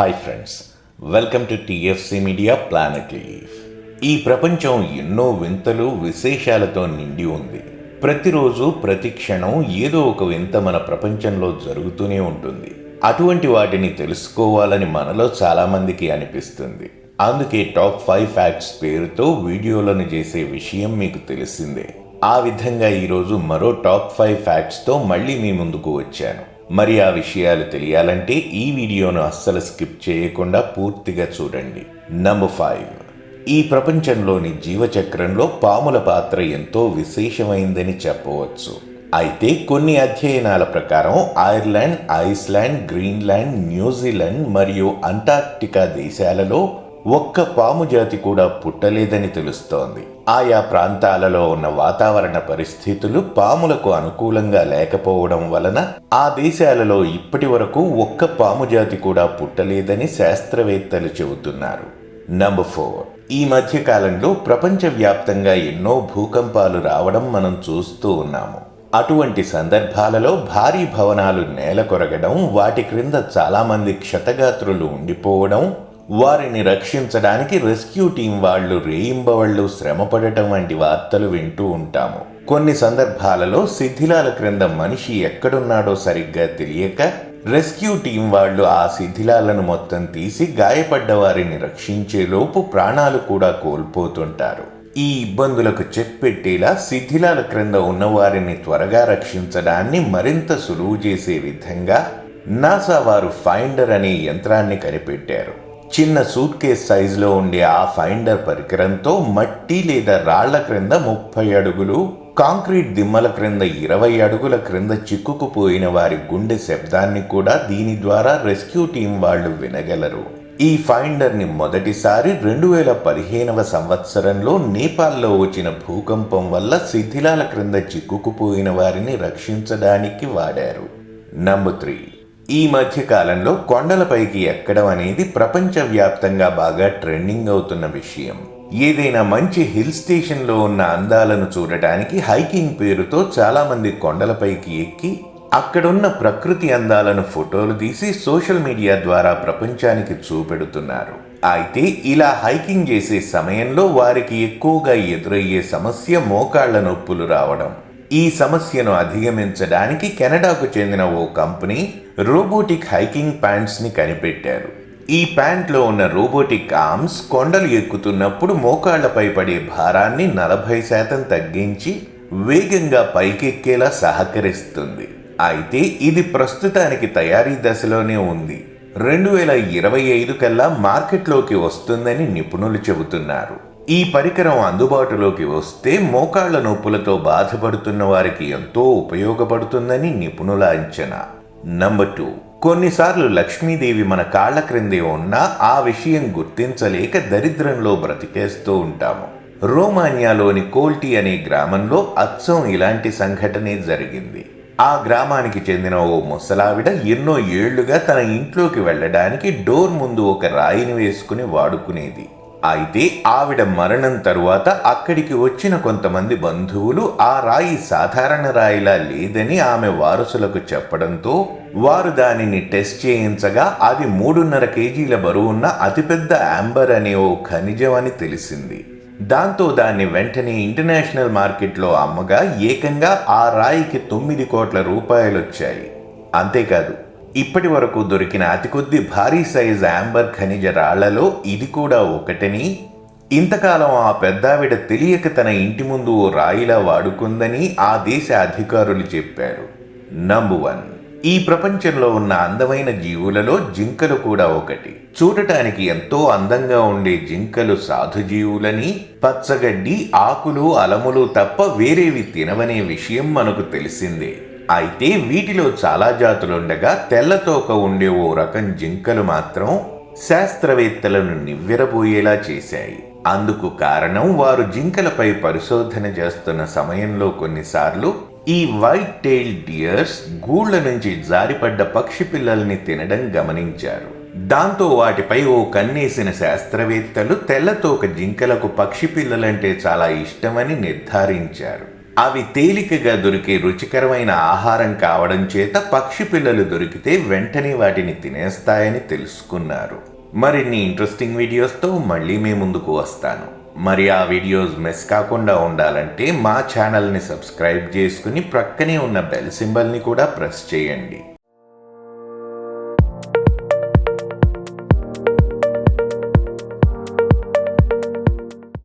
Hi friends welcome to TFC media planet leaf ఈ ప్రపంచం ఎన్నో వింతలు విశేషాలతో నిండి ఉంది. ప్రతిరోజు ప్రతి క్షణం ఏదో ఒక వింత మన ప్రపంచంలో జరుగుతూనే ఉంటుంది. అటువంటి వాటిని తెలుసుకోవాలని మనలో చాలామందికి అనిపిస్తుంది. అందుకే టాప్ ఫైవ్ ఫ్యాక్ట్స్ పేరుతో వీడియోలను చేసే విషయం మీకు తెలిసిందే. ఆ విధంగా ఈరోజు మరో టాప్ ఫైవ్ ఫ్యాక్ట్స్తో మళ్ళీ మీ ముందుకు వచ్చాను. మరి ఆ విషయాలు తెలియాలంటే ఈ వీడియోను అస్సలు స్కిప్ చేయకుండా పూర్తిగా చూడండి. నంబర్ ఫైవ్ ఈ ప్రపంచంలోని జీవచక్రంలో పాముల పాత్ర ఎంతో విశేషమైందని చెప్పవచ్చు. అయితే కొన్ని అధ్యయనాల ప్రకారం Ireland Iceland Greenland New Zealand మరియు అంటార్క్టికా దేశాలలో ఒక్క పాము జాతి కూడా పుట్టలేదని తెలుస్తోంది. ఆయా ప్రాంతాలలో ఉన్న వాతావరణ పరిస్థితులు పాములకు అనుకూలంగా లేకపోవడం వలన ఆ దేశాలలో ఇప్పటి వరకు ఒక్క పాము జాతి కూడా పుట్టలేదని శాస్త్రవేత్తలు చెబుతున్నారు. నంబర్ ఫోర్ ఈ మధ్య కాలంలో ప్రపంచవ్యాప్తంగా ఎన్నో భూకంపాలు రావడం మనం చూస్తూ ఉన్నాము. అటువంటి సందర్భాలలో భారీ భవనాలు నేల కొరగడం వాటి క్రింద చాలామంది క్షతగాత్రులు ఉండిపోవడం వారిని రక్షించడానికి రెస్క్యూ టీం వాళ్ళు రేయింబవళ్ళు శ్రమపడటం వంటి వార్తలు వింటూ ఉంటాము. కొన్ని సందర్భాలలో శిథిలాల క్రింద మనిషి ఎక్కడున్నాడో సరిగ్గా తెలియక రెస్క్యూ టీం వాళ్ళు ఆ శిథిలాలను మొత్తం తీసి గాయపడ్డ వారిని రక్షించేలోపు ప్రాణాలు కూడా కోల్పోతుంటారు. ఈ ఇబ్బందులకు చెక్ పెట్టేలా శిథిలాల క్రింద ఉన్నవారిని త్వరగా రక్షించడాన్ని మరింత సులువు చేసే విధంగా నాసా వారు ఫైండర్ అనే యంత్రాన్ని కనిపెట్టారు. చిన్న సూట్ కేస్ సైజులో ఉండే ఆ ఫైండర్ పరికరంతో మట్టి లేదా రాళ్ళ క్రింద ముప్పై అడుగులు కాంక్రీట్ దిమ్మల క్రింద ఇరవై అడుగుల క్రింద చిక్కుకుపోయిన వారి గుండె శబ్దాన్ని కూడా దీని ద్వారా రెస్క్యూ టీం వాళ్ళు వినగలరు. ఈ ఫైండర్ని మొదటిసారి రెండు వేల పదిహేనవ సంవత్సరంలో నేపాల్లో వచ్చిన భూకంపం వల్ల శిథిలాల క్రింద చిక్కుకుపోయిన వారిని రక్షించడానికి వాడారు. Number three. ఈ మధ్య కాలంలో కొండలపైకి ఎక్కడం అనేది ప్రపంచవ్యాప్తంగా బాగా ట్రెండింగ్ అవుతున్న విషయం. ఏదైనా మంచి హిల్ స్టేషన్లో ఉన్న అందాలను చూడటానికి హైకింగ్ పేరుతో చాలామంది కొండలపైకి ఎక్కి అక్కడున్న ప్రకృతి అందాలను ఫోటోలు తీసి సోషల్ మీడియా ద్వారా ప్రపంచానికి చూపెడుతున్నారు. అయితే ఇలా హైకింగ్ చేసే సమయంలో వారికి ఎక్కువగా ఎదురయ్యే సమస్య మోకాళ్ళ నొప్పులు రావడం. ఈ సమస్యను అధిగమించడానికి కెనడాకు చెందిన ఓ కంపెనీ రోబోటిక్ హైకింగ్ ప్యాంట్స్ని కనిపెట్టారు. ఈ ప్యాంట్లో ఉన్న రోబోటిక్ ఆర్మ్స్ కొండలు ఎక్కుతున్నప్పుడు మోకాళ్ళపై పడే భారాన్ని నలభై శాతం తగ్గించి వేగంగా పైకెక్కేలా సహకరిస్తుంది. అయితే ఇది ప్రస్తుతానికి తయారీ దశలోనే ఉంది. రెండు వేల ఇరవై ఐదు కల్లా మార్కెట్లోకి వస్తుందని నిపుణులు చెబుతున్నారు. ఈ పరికరం అందుబాటులోకి వస్తే మోకాళ్ళ నొప్పులతో బాధపడుతున్న వారికి ఎంతో ఉపయోగపడుతుందని నిపుణుల అంచనా. నంబర్ టూ కొన్నిసార్లు లక్ష్మీదేవి మన కాళ్ళ క్రిందే ఉన్నా ఆ విషయం గుర్తించలేక దరిద్రంలో బ్రతికేస్తూ ఉంటాము. రోమానియాలోని కోల్టీ అనే గ్రామంలో అచ్చం ఇలాంటి సంఘటనే జరిగింది. ఆ గ్రామానికి చెందిన ఓ ముసలావిడ ఎన్నో ఏళ్ళుగా తన ఇంట్లోకి వెళ్ళడానికి డోర్ ముందు ఒక రాయిని వేసుకుని వాడుకునేది. అయితే ఆవిడ మరణం తరువాత అక్కడికి వచ్చిన కొంతమంది బంధువులు ఆ రాయి సాధారణ రాయిలా లేదని ఆమె వారసులకు చెప్పడంతో వారు దానిని టెస్ట్ చేయించగా అది మూడున్నర కేజీల బరువున్న అతిపెద్ద యాంబర్ అనే ఓ ఖనిజం అని తెలిసింది. దాంతో దాన్ని వెంటనే ఇంటర్నేషనల్ మార్కెట్లో అమ్మగా ఏకంగా ఆ రాయికి తొమ్మిది కోట్ల రూపాయలు వచ్చాయి అంతేకాదు ఇప్పటి వరకు దొరికిన అతి కొద్ది భారీ సైజ్ యాంబర్ ఖనిజ రాళ్ళలో ఇది కూడా ఒకటని ఇంతకాలం ఆ పెద్దావిడ తెలియక తన ఇంటి ముందు ఓ రాయిలా వాడుకుందని ఆ దేశ అధికారులు చెప్పారు. నంబర్ వన్ ఈ ప్రపంచంలో ఉన్న అందమైన జీవులలో జింకలు కూడా ఒకటి. చూడటానికి ఎంతో అందంగా ఉండే జింకలు సాధు జీవులని పచ్చగడ్డి ఆకులు అలములు తప్ప వేరేవి తినవనే విషయం మనకు తెలిసిందే. అయితే వీటిలో చాలా జాతులుండగా తెల్లతోక ఉండే ఓ రకం జింకలు మాత్రం శాస్త్రవేత్తలను నివ్వెరబోయేలా చేశాయి. అందుకు కారణం వారు జింకలపై పరిశోధన చేస్తున్న సమయంలో కొన్నిసార్లు ఈ వైట్ టెయిల్ డియర్స్ గూళ్ళ నుంచి జారిపడ్డ పక్షి పిల్లల్ని తినడం గమనించారు. దాంతో వాటిపై ఓ కన్నేసిన శాస్త్రవేత్తలు తెల్లతోక జింకలకు పక్షి పిల్లలంటే చాలా ఇష్టమని నిర్ధారించారు. అవి తేలికగా దొరికే రుచికరమైన ఆహారం కావడం చేత పక్షి పిల్లలు దొరికితే వెంటనే వాటిని తినేస్తాయని తెలుసుకున్నారు. మరిన్ని ఇంట్రెస్టింగ్ వీడియోస్తో మళ్ళీ మీ ముందుకు వస్తాను. మరి ఆ వీడియోస్ మిస్ కాకుండా ఉండాలంటే మా ఛానల్ని సబ్స్క్రైబ్ చేసుకుని ప్రక్కనే ఉన్న బెల్ సింబల్ని కూడా ప్రెస్ చేయండి.